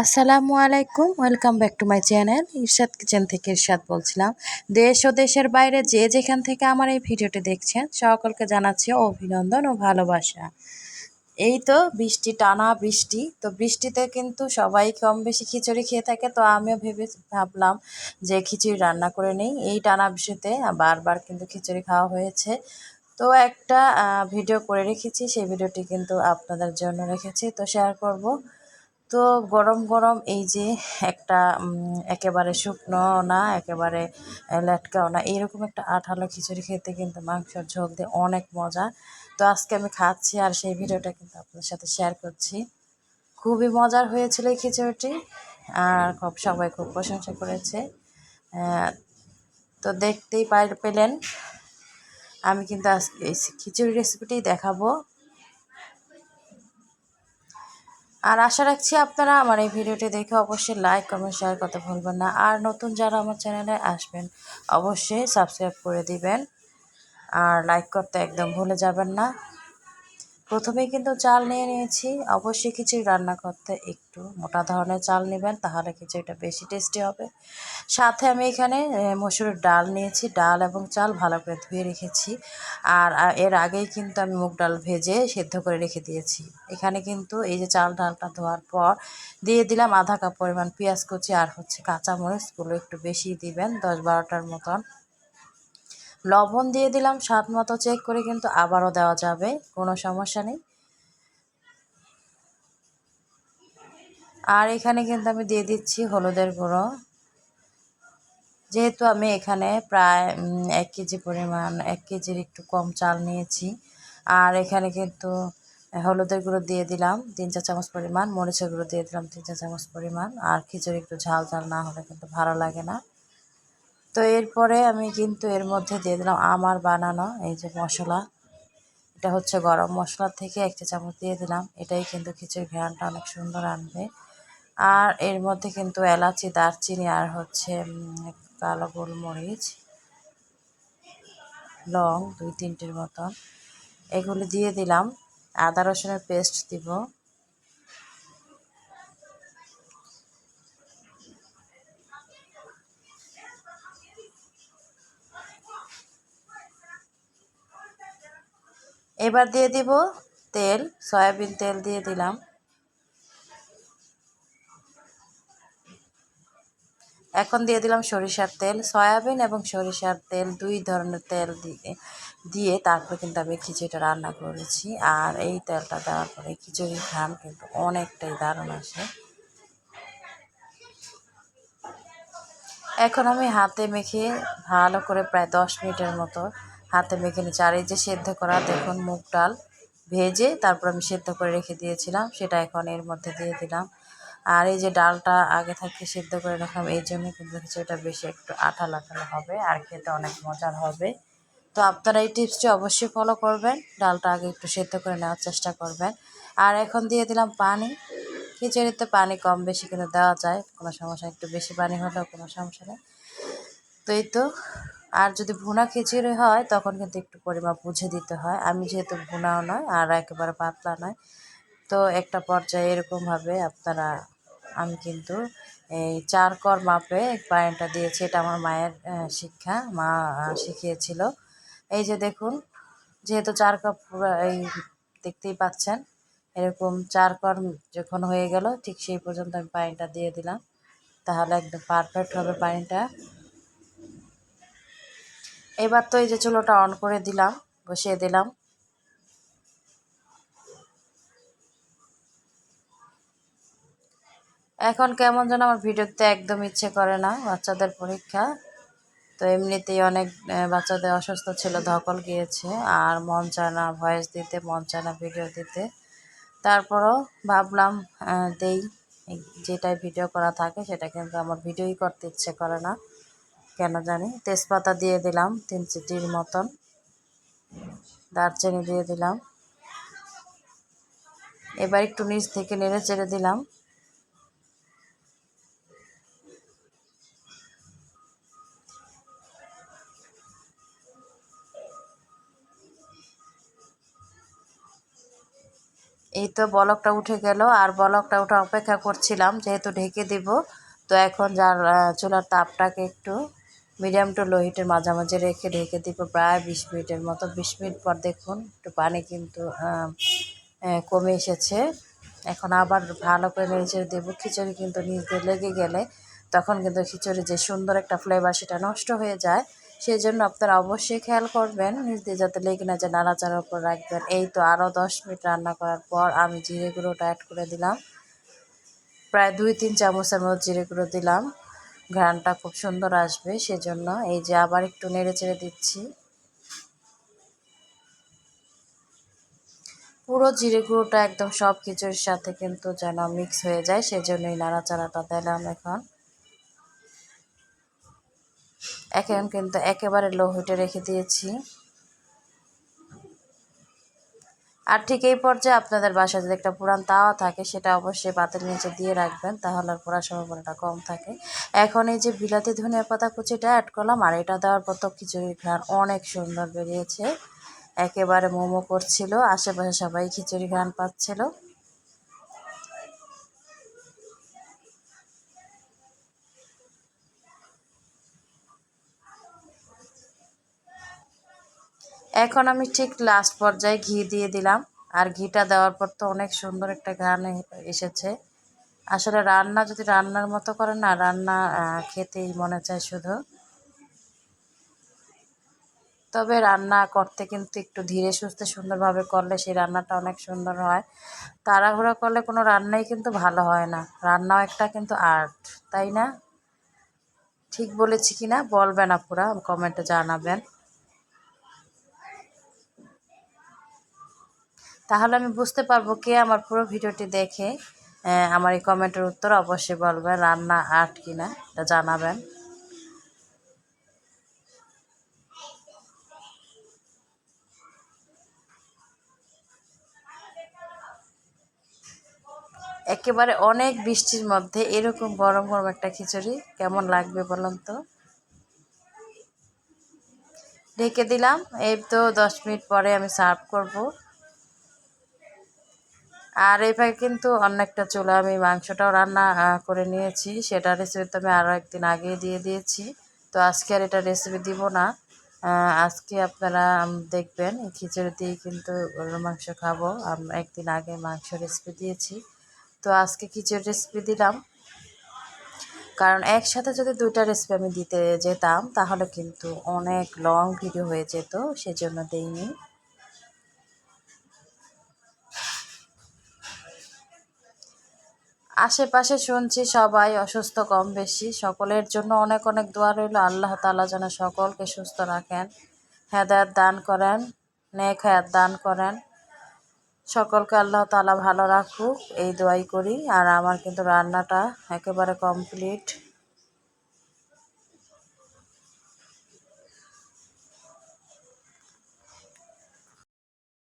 আসসালামু আলাইকুম, welcome back to my channel. Irshad kitchen থেকে ইরশাদ বলছিলাম। দেশ ও দেশের বাইরে যে যেখান থেকে আমার এই ভিডিওটি দেখছেন, সকলকে জানাচ্ছি অভিনন্দন ও ভালোবাসা। এই তো বৃষ্টি, টানা বৃষ্টি, তো বৃষ্টিতে কিন্তু সবাই কম বেশি খিচুড়ি খেয়ে থাকে, তো আমিও ভেবে ভাবলাম যে খিচুড়ি রান্না করে নেই। এই টানা বৃষ্টিতে বারবার কিন্তু খিচুড়ি খাওয়া হয়েছে। তো একটা ভিডিও করে রেখেছি, সেই ভিডিওটি কিন্তু আপনাদের জন্য রেখেছি। তো শেয়ার করব। তো গরম গরম এই যে একটা একেবারে শুকনো না, একেবারে লেটকাও না, এইরকম একটা আঠালো খিচুড়ি খেতে কিন্তু মাংসের ঝোল দিয়ে অনেক মজা। তো আজকে আমি খাচ্ছি আর সেই ভিডিওটা কিন্তু আপনাদের সাথে শেয়ার করছি। খুবই মজার হয়েছিল এই খিচুড়িটি আর খুব, সবাই খুব প্রশংসা করেছে। তো দেখতেই পাই, পেলেন। আমি কিন্তু আজকে এই খিচুড়ি রেসিপিটি দেখাবো। আর আশা রাখছি আপনারা আমার এই ভিডিওটি দেখে অবশ্যই লাইক কমেন্ট শেয়ার করতে ভুলবেন না। আর নতুন যারা আমার চ্যানেলে আসবেন, অবশ্যই সাবস্ক্রাইব করে দিবেন। আর লাইক করতে একদম ভুলে যাবেন না। প্রথমেই কিন্তু চাল নিয়ে নিয়েছি। অবশ্যই খিচুড়ি রান্না করতে একটু মোটা ধরনের চাল নেবেন, তাহলে খিচুড়িটা বেশি টেস্টি হবে। সাথে আমি এখানে মসুরের ডাল নিয়েছি। ডাল এবং চাল ভালো করে ধুয়ে রেখেছি। আর এর আগেই কিন্তু আমি মুগ ডাল ভেজে সেদ্ধ করে রেখে দিয়েছি। এখানে কিন্তু এই যে চাল ডালটা ধোয়ার পর দিয়ে দিলাম আধা কাপ পরিমাণ পেঁয়াজ কুচি আর হচ্ছে কাঁচামরিচগুলো একটু বেশি দিবেন, দশ বারোটার মতন। লবণ দিয়ে দিলাম, স্বাদ মতো চেক করে কিন্তু আবারও দেওয়া যাবে, কোনো সমস্যা নেই। আর এখানে কিন্তু আমি দিয়ে দিচ্ছি হলুদের গুঁড়ো। যেহেতু আমি এখানে প্রায় এক কেজি পরিমাণ, এক কেজির একটু কম চাল নিয়েছি, আর এখানে কিন্তু হলুদের গুঁড়ো দিয়ে দিলাম, তিন চার চামচ পরিমাণ, মরিচের গুঁড়ো দিয়ে দিলাম, তিন চার চামচ পরিমাণ, আর খিচুড়ি একটু ঝাল ঝাল না হলে কিন্তু ভালো লাগে না। তো এরপরে আমি কিন্তু এর মধ্যে দিয়ে দিলাম আমার বানানো এই যে মশলা। এটা হচ্ছে গরম মশলা থেকে একটা চামচ দিয়ে দিলাম। এটাই কিন্তু খিচুড়ি ঘ্রানটা অনেক সুন্দর আনবে। আর এর মধ্যে কিন্তু এলাচি, দারচিনি আর হচ্ছে কালো গোলমরিচ, লং দুই তিনটের মতন। এগুলি দিয়ে দিলাম। আদা রসুনের পেস্ট দিব। এবার দিয়ে দিব তেল, সয়াবিন তেল দিয়ে দিলাম। এখন দিয়ে দিলাম সরিষার তেল, সয়াবিন এবং সরিষার তেল, দুই ধরনের তেল দিয়ে দিয়ে তারপর কিন্তু আমি খিচুড়িটা রান্না করেছি। আর এই তেলটা দেওয়ার পরে খিচুড়ির ঘ্রাণ কিন্তু অনেকটাই দারুণ আসে। এখন আমি হাতে মেখে ভালো করে প্রায় দশ মিনিটের মতো হাতে মেখে নিচ্ছি। আর এই যে সেদ্ধ করা, দেখুন মুগ ডাল ভেজে তারপর আমি সেদ্ধ করে রেখে দিয়েছিলাম, সেটা এখন এর মধ্যে দিয়ে দিলাম। আর এই যে ডালটা আগে থাকতে সেদ্ধ করে রাখলাম এই জন্য কিন্তু খিচুড়িটা বেশি একটু আঠা আঠালো হবে আর খেতে অনেক মজার হবে। তো আপনারা এই টিপসটি অবশ্যই ফলো করবেন, ডালটা আগে একটু সেদ্ধ করে নেওয়ার চেষ্টা করবেন। আর এখন দিয়ে দিলাম পানি। খিচুড়িতে পানি কম বেশি কিন্তু দেওয়া যায়, কোনো সমস্যা একটু বেশি পানি হলেও কোনো সমস্যা নেই। তো এই তো আর যদি ভুনা খিচুড়ি হয়, তখন কিন্তু একটু পরিমাপ বুঝে দিতে হয়। আমি যেহেতু ভুনাও নয়, আর একেবারে পাতলা নয়, তো একটা পর্যায়ে এরকমভাবে আপনারা, আমি কিন্তু এই চার কর মাপে পায়েনটা দিয়েছি। এটা আমার মায়ের শিক্ষা। মা শিখিয়েছিল। এই যে দেখুন, যেহেতু চার পুরো এই দেখতেই পাচ্ছেন, এরকম চার কর যখন হয়ে গেল, ঠিক সেই পর্যন্ত আমি পানিটা দিয়ে দিলাম। তাহলে একদম পারফেক্ট হবে পানিটা এবার তো এই যে চুলোটা অন করে দিলাম, বসিয়ে দিলাম। এখন কেমন যেন আমার ভিডিওতে একদম ইচ্ছে করে না বাচ্চাদের পরীক্ষা। তো এমনিতেই অনেক বাচ্চাদের অসুস্থ ছিল, ধকল গিয়েছে, আর মন চায় না ভয়েস দিতে, মন চায় না ভিডিও দিতে। তারপরও ভাবলাম দেই, যেটাই ভিডিও করা থাকে সেটা কিন্তু আমার ভিডিওই করতে ইচ্ছে করে না। কেন জানি। তেজপাতা দিয়ে দিলাম তিন চিটির মতন। দারচিনি দিয়ে দিলাম। এবার একটু নিচ থেকে নেড়ে চেড়ে দিলাম। এই তো বলকটা উঠে গেল, আর বলকটা ওঠা অপেক্ষা করছিলাম, যেহেতু ঢেকে দিব, তো এখন যার চুলার তাপটাকে একটু মিডিয়াম টু লো হিটের মাঝামাঝি রেখে ঢেকে দিব প্রায় বিশ মিনিটের মতো। বিশ মিনিট পর দেখুন একটু পানি কিন্তু কমে এসেছে। এখন আবার ভালো করে নেড়ে দেবো। খিচুড়ি কিন্তু নিচ দিয়ে লেগে গেলে তখন কিন্তু খিচুড়ি যে সুন্দর একটা ফ্লেভার সেটা নষ্ট হয়ে যায়। সেই জন্য আপনারা অবশ্যই খেয়াল করবেন নিচ দিয়ে যাতে লেগে না যায়, নাড়াচাড়ার উপর রাখবেন। এই তো আরও দশ মিনিট রান্না করার পর আমি জিরে গুঁড়োটা অ্যাড করে দিলাম। প্রায় দুই, তিন চামচের মতো জিরে গুঁড়ো দিলাম। ঘ্রানটা খুব সুন্দর আসবে, সেজন্য এই যে আবার একটু নেড়ে চেড়ে দিচ্ছি। পুরো জিরে গুঁড়োটা একদম সব কিছুর সাথে কিন্তু যেন মিক্স হয়ে যায়, সেজন্যই নাড়াচাড়াটা দিলাম এখন। এখন কিন্তু একেবারে লো হিটে রেখে দিয়েছি। আর ঠিক এই পর্যায়ে আপনাদের বাসায় যদি একটা পুরান তাওয়া থাকে, সেটা অবশ্যই পাতের নিচে দিয়ে রাখবেন, তাহলে আর পোড়ার সম্ভাবনাটা কম থাকে। এখন এই যে বিলাতি ধনিয়া পাতা কুচিটা অ্যাড করলাম, আর এটা দেওয়ার পর তো খিচুড়ির ঘ্রাণ অনেক সুন্দর বেরিয়েছে। একেবারে মোমো করছিল, আশেপাশে সবাই খিচুড়ি ঘ্রাণ পাচ্ছিল। এখন আমি ঠিক লাস্ট পর্যায়ে ঘি দিয়ে দিলাম। আর ঘিটা দেওয়ার পর তো অনেক সুন্দর একটা ঘ্রাণ এসেছে। আসলে রান্না যদি রান্নার মতো করে না, রান্না খেতেই মনে চায় শুধু। তবে রান্না করতে কিন্তু একটু ধীরে সুস্থে সুন্দরভাবে করলে সেই রান্নাটা অনেক সুন্দর হয়। তাড়াহুড়ো করলে কোনো রান্নাই কিন্তু ভালো হয় না। রান্নাও একটা কিন্তু আর্ট তাই না? ঠিক বলেছি কি না? বলবেন আপুরা, কমেন্টে জানাবেন। তাহলে আমি বুঝতে পারব কে আমার পুরো ভিডিওটি দেখে আমার এই কমেন্টের উত্তর অবশ্যই বলবেন রান্না আর্ট কিনা, এটা জানাবেন। একেবারে অনেক বৃষ্টির মধ্যে এরকম গরম গরম একটা খিচুড়ি কেমন লাগবে বলুন তো? ঢেকে দিলাম, এই তো দশ মিনিট পরে আমি সার্ভ করব। আর এভাবে কিন্তু অন্য একটা চুলা, আমি মাংসটাও রান্না করে নিয়েছি। সেটা রেসিপি তো আমি আরও একদিন আগেই দিয়ে দিয়েছি। তো আজকে আর এটা রেসিপি দিব না। আজকে আপনারা দেখবেন খিচুড়ি দিয়ে কিন্তু গরুর মাংস খাব। একদিন আগে মাংস রেসিপি দিয়েছি। তো আজকে খিচুড়ি রেসিপি দিলাম। কারণ একসাথে যদি দুইটা রেসিপি আমি দিতে যেতাম, তাহলে কিন্তু অনেক লং ভিডিও হয়ে যেত, সেজন্য দেইনি। আশেপাশে শুনছি সবাই অসুস্থ কম বেশি। সকলের জন্য অনেক অনেক দোয়া রইল। আল্লাহ তালা যেন সকলকে সুস্থ রাখেন। হেদায়ত দান করেন, নেক হায়াত দান করেন। সকলকে আল্লাহ তালা ভালো রাখুক। এই দোয়াই করি। আর আমার কিন্তু রান্নাটা একেবারে কমপ্লিট।